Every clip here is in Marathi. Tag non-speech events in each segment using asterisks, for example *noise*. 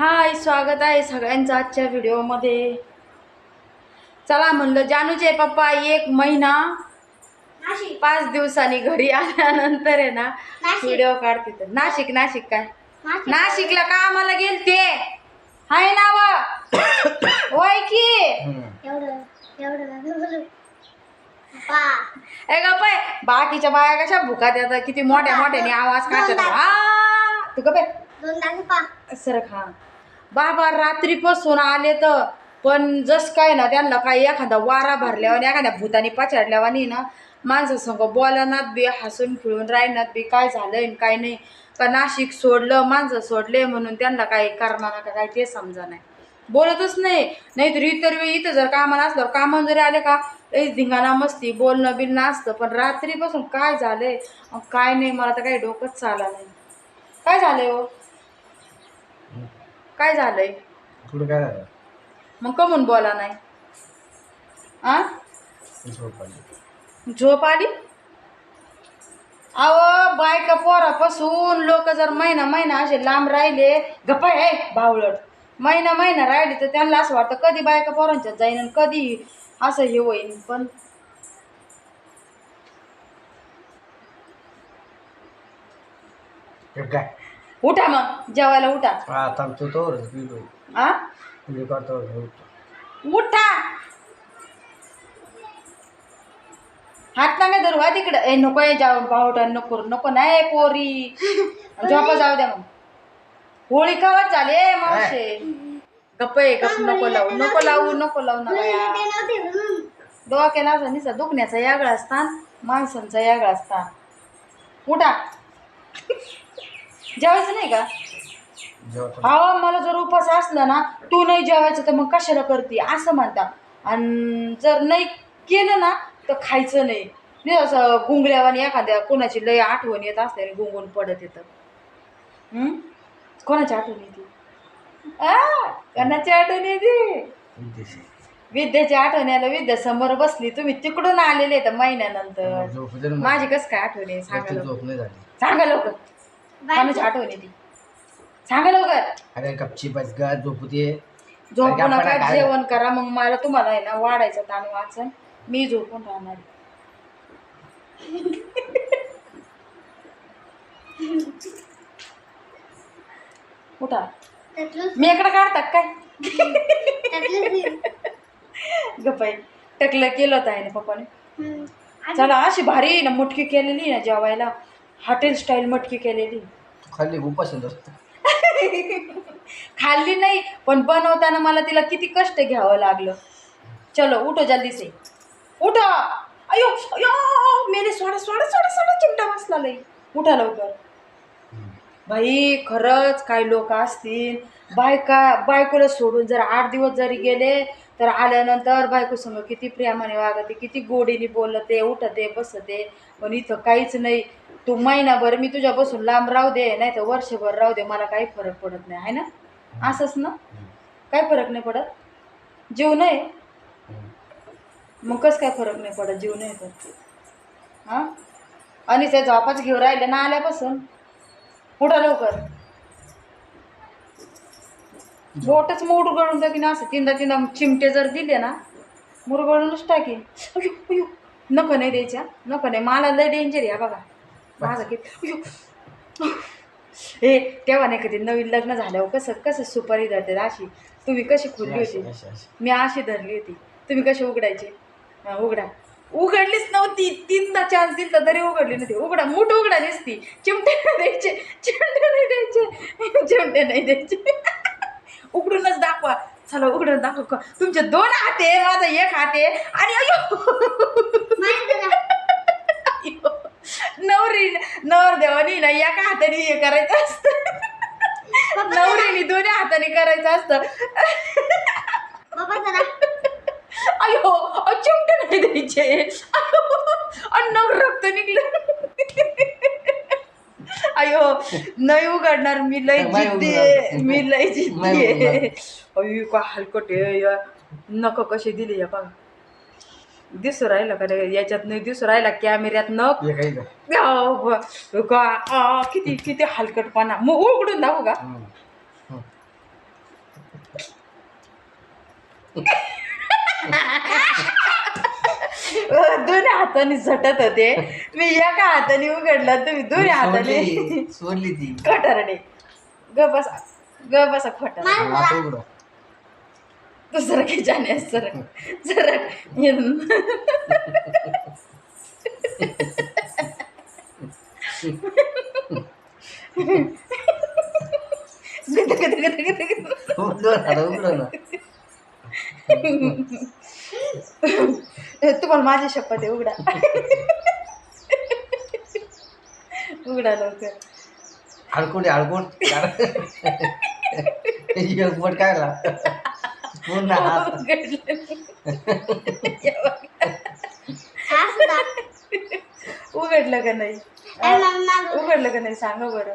हाय स्वागत आहे सगळ्यांचं आजच्या व्हिडिओमध्ये. चला म्हणलं जानूचे पप्पा एक महिना नाशिक. पाच दिवसांनी घरी आल्यानंतर आहे ना. व्हिडिओ काढते तर. नाशिक नाशिक काय? नाशिक. नाशिकला कामाला गेलते? हाय ना व. वय की? ए. बाकीच्या बाया कशा भुकात येतात? किती मोठ्या मोठ्याने आवाज काढतात. आ, तू गप्प आहे. दोन दाखव पा. सरक हा. बाबा रात्रीपासून आले तर. पण जस काय ना त्यांना काही एखादा वारा भरल्यावर एखाद्या भूतानी पछाडल्यावानी ना माणसं संग बोलनात बी हसून खेळून राहण्यात बी काय झालंय आणि काय नाही. का नाशिक सोडलं माणसं सोडले म्हणून त्यांना काही करणार का काय ते समजा नाही. बोलतच नाही. नाहीतर इतर वेळी इथं जर कामाला असल्यावर कामाला जरी आले का लईच धिंगाणा मस्ती बोलणं बिलणं असतं. पण रात्रीपासून काय झालंय? काय नाही मला तर काही डोकंच चाला नाही. काय झालंय हो? काय झालंय? काय झालं? मग कमून बोला नाही. आ? झोप आली. झोप आली? अहो बायका पोरापासून लोक जर महिना महिना असे लांब राहिले गप्पा आहे बावळट. महिना महिना राहिले तर त्यांना असं वाटतं कधी बायका पोरांच्यात जाईन आणि कधी असं हे होईन पण काय? उठा मग जेवायला उठा. हा थांबतो तो गेलो. आ? तुझे करतो उठा. हात ना धरू हा तिकडं. ए नको आहे जाऊ बावटा नको नको नाही पोरी. झोपा जाऊ द्या मग. होळी कावाच झाले मावशे? गप्प आहे गप्प नको लावू नको लावू नको लावू नका ते या. नव्हते म्हणून डोक्याला असं निसा दुखण्याचा यागळा असतान माणसांचा यागळा असता उठा. जेवायचं नाही का? जेवतो हा मला जर उपास असला ना तू नाही जेवायचं तर मग कशाला करते? असं म्हणता. आणि जर नाही केलं ना तर खायचं नाही. नाही असं गुंगल्यावानी एखाद्या कोणाची लय आठवण येत असते आणि गुंगून पडत येतं. हं? कोणाची आठवण येते? आ, कोणाची आठवण येते? उद्देशी. विद्याची आठवण यायला विद्या समोर बसली. तुम्ही तिकडून आलेले तर महिन्यानंतर. झोप मला. माझी कस काय आठवण आहे? सांगा ती लवकर. झोप नाही झाली. सांगा लवकर. आठवण येते. सांगा लवकर. अरे गपची बस गा झोपू दे झोपू अरे आपण नका काय- जेवण करा. मग मला तुम्हाला आहे ना वाढायचं ताण वाचन. मी झोपून राहणार उठा. त्यातलंच मी इकडे काढतात काय? त्यातलंच गपाई टकलं केलं होतं आहे ना पप्पाने. हम्म. चला अशी भारी ना मटकी केलेली ना जेवायला. हॉटेल स्टाईल मटकी केलेली. खाल्ली असतो. खाल्ली नाही पण बनवताना मला तिला किती कष्ट घ्यावं लागलं. चलो उठो जल्दी से. उठा! अयो अयो मेरे सोडा सोडा सोडा सोडा चिमटा बसला लई. उठा लवकर. बाई खरंच काही लोक असतील. बायका बायकोला सोडून जर आठ दिवस जरी गेले तर आल्यानंतर बायको संग किती प्रेमाने वागते किती गोडीने बोलते उठते बसते. पण इथं काहीच नाही. तू महिनाभर मी तुझ्यापासून लांब राहू दे नाही तर वर्षभर राहू दे मला काही फरक पडत नाही आहे ना? असंच ना? काय फरक नाही पडत? जीव नाही? मग कसं काय फरक नाही पडत? जीव नाही तर. हां? आणि त्या झोपाच घेऊन राहिले ना आल्यापासून? कुठं लवकर. बोटच मग उडगळून टाकीन असं. तीनदा तीनदा चिमटे जर दिले ना मुरगळूनच टाकीन नको नाही द्यायच्या. नको नाही. मला लय डेंजर या बघा. माझं किती अयो हे तेव्हा नाही कधी नवीन लग्न झाल्यावर कसं कसं सुपारी धरते अशी. तुम्ही कशी खुलली होती. मी अशी धरली होती. तुम्ही कशी उघडायचे? हा, उघडा. उघडलीच नव्हती. तीनदा चान्स दिलता तरी उघडली नव्हती. उघडा मूठ उघडा दिसती चिमटे नाही द्यायचे. चिमटे नाही द्यायचे. चिमटे नाही द्यायचे. उघडूनच दाखवा. चला उघडून दाखव. का तुमचे दोन हात आहे माझा एक हात. आहे आणि? अयो. नवरी नवरदेवानी ना एका हाताने हे करायचं असतं. नवरीने दोन्ही हाताने करायचं असतं. बाबा अयो अ, चिमटे नाही द्यायचे. अन्न रक्त निघलं. अयो नाही उघडणार मी लय नाही जिद्दी उघडणार. मी लय जिद्दी नाही आहे. अयो का हलकट आहे. या नख कसे दिले या बघा दिसू राहिलं का रे? याच्यात नाही दिसू राहिला कॅमेऱ्यात न किती किती हलकटपणा. मग उघडून दाखव का? हम्म. दोन हाताने झटत होते. मी एका हाताने उघडला तुम्ही दोन हाताने. सोडली- ती. खटरडे. ग बसा. ग बसा खटर जाणे सर सर उघड आता उघड ना. तुम्हाला माझी शपथ आहे उघडा. उघडा लवकर. हडकुंड *laughs* एकवट काय ला पूर्ण हात. उघडलं हा. का नाही उघडलं का नाही? सांगा बरं.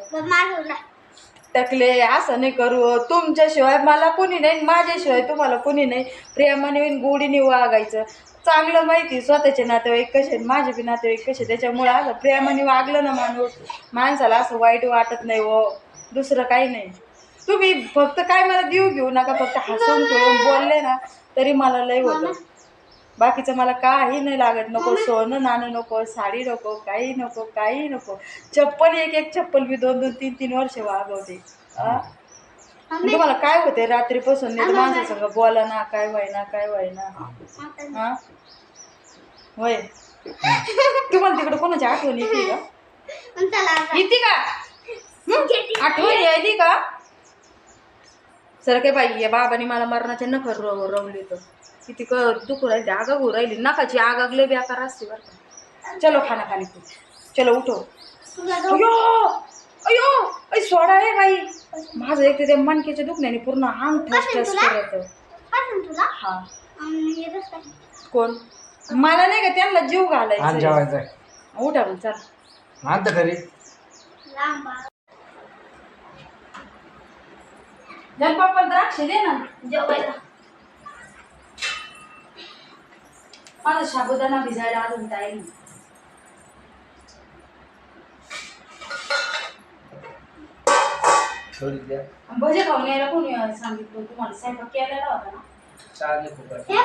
टकले असं नाही करू. तुमच्याशिवाय मला कोणी नाही माझ्याशिवाय तुम्हाला कोणी नाही. प्रेमाने आणि गोडीने वागायचं. चांगलं माहिती स्वतःचे नातेवाईक कसे माझे बी नातेवाईक कसे. त्याच्यामुळे असं प्रेमाने वागलं ना माणूस. माणसाला असं वाईट वाटत नाही हो. दुसरं काही नाही. तुम्ही फक्त काय मला देऊ घेऊ नका फक्त हसून खेळून बोलले ना तरी मला लय होतं. बाकीचं मला काही नाही लागत. नको सोनं नाणं नको साडी नको काही नको काही नको. चप्पल एक एक चप्पल मी दोन दोन तीन तीन वर्ष वागवते. आ? तुम्हाला काय होते रात्रीपासून? नाही तर माणसासंग बोला ना काय व्हायना काय व्हायना. हा होय. तुम्हाला तिकडे कोणाची आठवण येते का. येते का? हं? आठवण यायली का? सर काय बाई या बाबाने मला मरणाचे नखर रव रवले तर किती क दुखू राहिली आगाग होऊ राहिली. नकाची आगाग लय बेकार असते बरं का. चलो खाना खाने को चलो उठो. अयो! अयो! ऐ सोडा आहे बाई. माझं एक तर त्या मणक्याच्या दुखण्याने पूर्ण अंग ठस ठस करत हा. कोण? मला नाही का त्यांना जीव घालायचा उठा मग चल. घरी. आ. जनपापा द्राक्ष दे ना जेवायला माझा साबुदाणा भिजायला अजून टाईम थोडी द्या भजे खाऊन यायला कोणी सांगितलं तुम्हाला स्वयंपाक केलेला होता ना चहा फुकट. हे.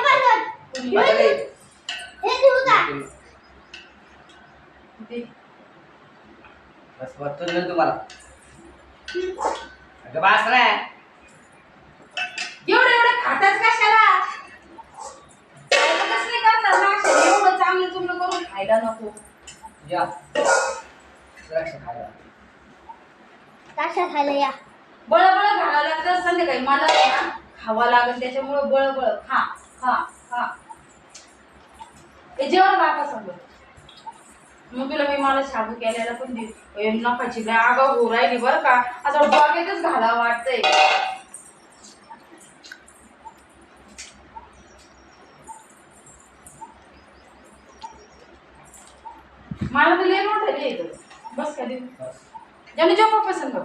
कोणी. हे देऊ का? बस वाटतं तुम्हाला अगं बास रे खायला नको. या. द्राक्ष खायला. द्राक्षं खायला या. बळ बळ घालायला लागतं. संध्याकाळी मला ना खावा लागेल त्याच्यामुळे बळ बळ. खा खा खा. हे जेवण बापा समोर मग तुला मी मला शाबू केलेला पण दे ए, नकाची आगाव होऊ राहिली बरं का. असं डोक्यातच घाला वाटतंय मला तर लय मोठं लिहिलं बस का देऊ? बस ज्याने जेव्हा पसंत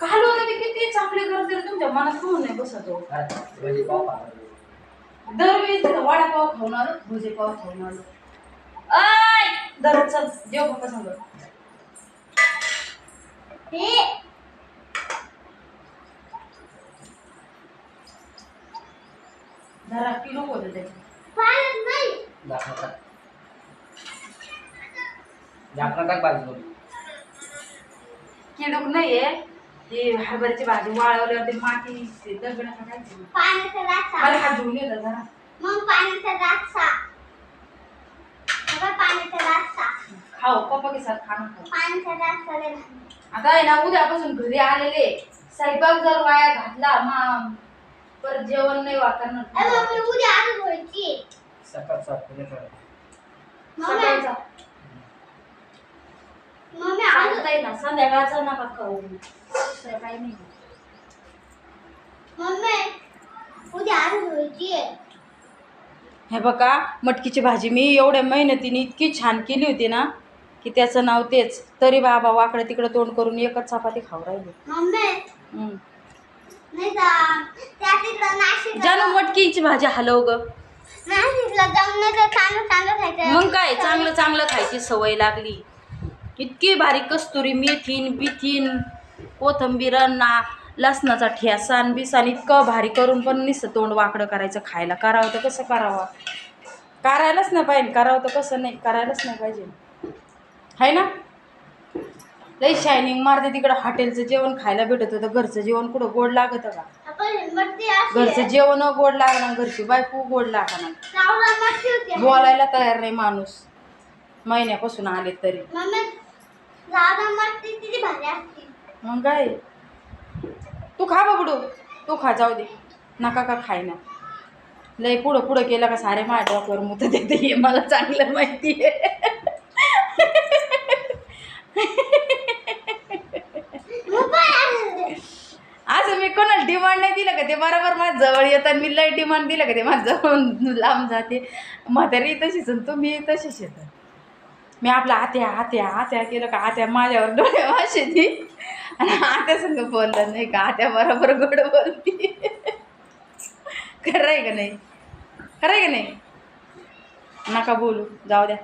काल होतं मी किती चांगले करते रे, तुमच्या मनात कोण नाही बसत. दरवेळेस तिथं वडापाव खाऊन आलो भजे पाव खाऊन आलो. आय दररोज चल जेव पप्पा सांग हे. जरा किलो होतं त्याचे नाही. झाकणं टाक. बाजूला. किडूक नाहीये. हरभऱ्याची भाजी वाळवल्यावर ते माती ते दगड टाकायचे पाण्याचा रासा. मला हात धुवून येतात जरा. मग पाण्याचा रासा. बघा पाण्याचा रासा. खाओ पप्पा के साथ खाना खाओ पाण्याचा रासा लय भारी. आता आहे ना उद्यापासून घरी आलेले. स्वयंपाक जर वाया घातला मा परत जेवण नाही मम्मी वाकरणार उद्या व्हायची. सकाळ सकाळचा मम्मी आज चालतंय ना संध्याकाळचा नका खाऊ. दुसरं काही नाही. मम्मी उद्या आजच व्हायची हे बघा मटकीची भाजी मी एवढ्या मेहनतीने इतकी छान केली होती ना की त्याचं नाव तेच. तरी बाबा वाकडं तिकडं तोंड करून एकच चपाती खाऊ राहिली. मम्मी हम्म. नाही का? त्या तिकडं नाशिक जानू मटकीची भाजी हलव ग. नाशिकला जाऊन खायचं? मग काय? चांगलं चांगलं खायची सवय लागली. इतकी बारीक कस्तुरी मेथीन बिथीन कोथंबीर ना लसणाचा ठेसान बिसान इतकं भारी करून पण नुसतं तोंड वाकडं करायचं खायला. करावं तर कसं करावं? करायलाच नाही पाहिजे. करावं तर कसं नाही? करायलाच नाही पाहिजे. आहे ना? लई शायनिंग मारते तिकडं. हॉटेलचं जेवण खायला भेटत होतं. घरचं जेवण कुठं गोड लागत का? घरचं. जेवण गोड लागणार घरची बायको गोड लागणार. बोलायला तयार नाही माणूस. महिन्यापासून आले तरी. मग काय? तू खा बघडू तू खा जाऊ दे. नका का खाय ना लय पुढं पुढं केलं का सारे माझ्या डोक्यावर मुत देते हे मला चांगलं माहिती आहे. असं मी कोणाला डिमांड नाही दिलं का? ते बरोबर माझ्या जवळ येतात. मी लय डिमांड दिलं का? ते माझ्या जवळ लांब जाते. म्हातारी तशीच आणि तुम्ही तशीच येतात. मी आपला आत्या आत्या आत्या केलं का? आत्या माझ्यावर डोळे वाशे ती आणि आत्या संग बोललं नाही का? आत्या बरोबर गोड बोलती. खरं आहे का नाही? खरं आहे का नाही? नका बोलू. जाऊ द्या.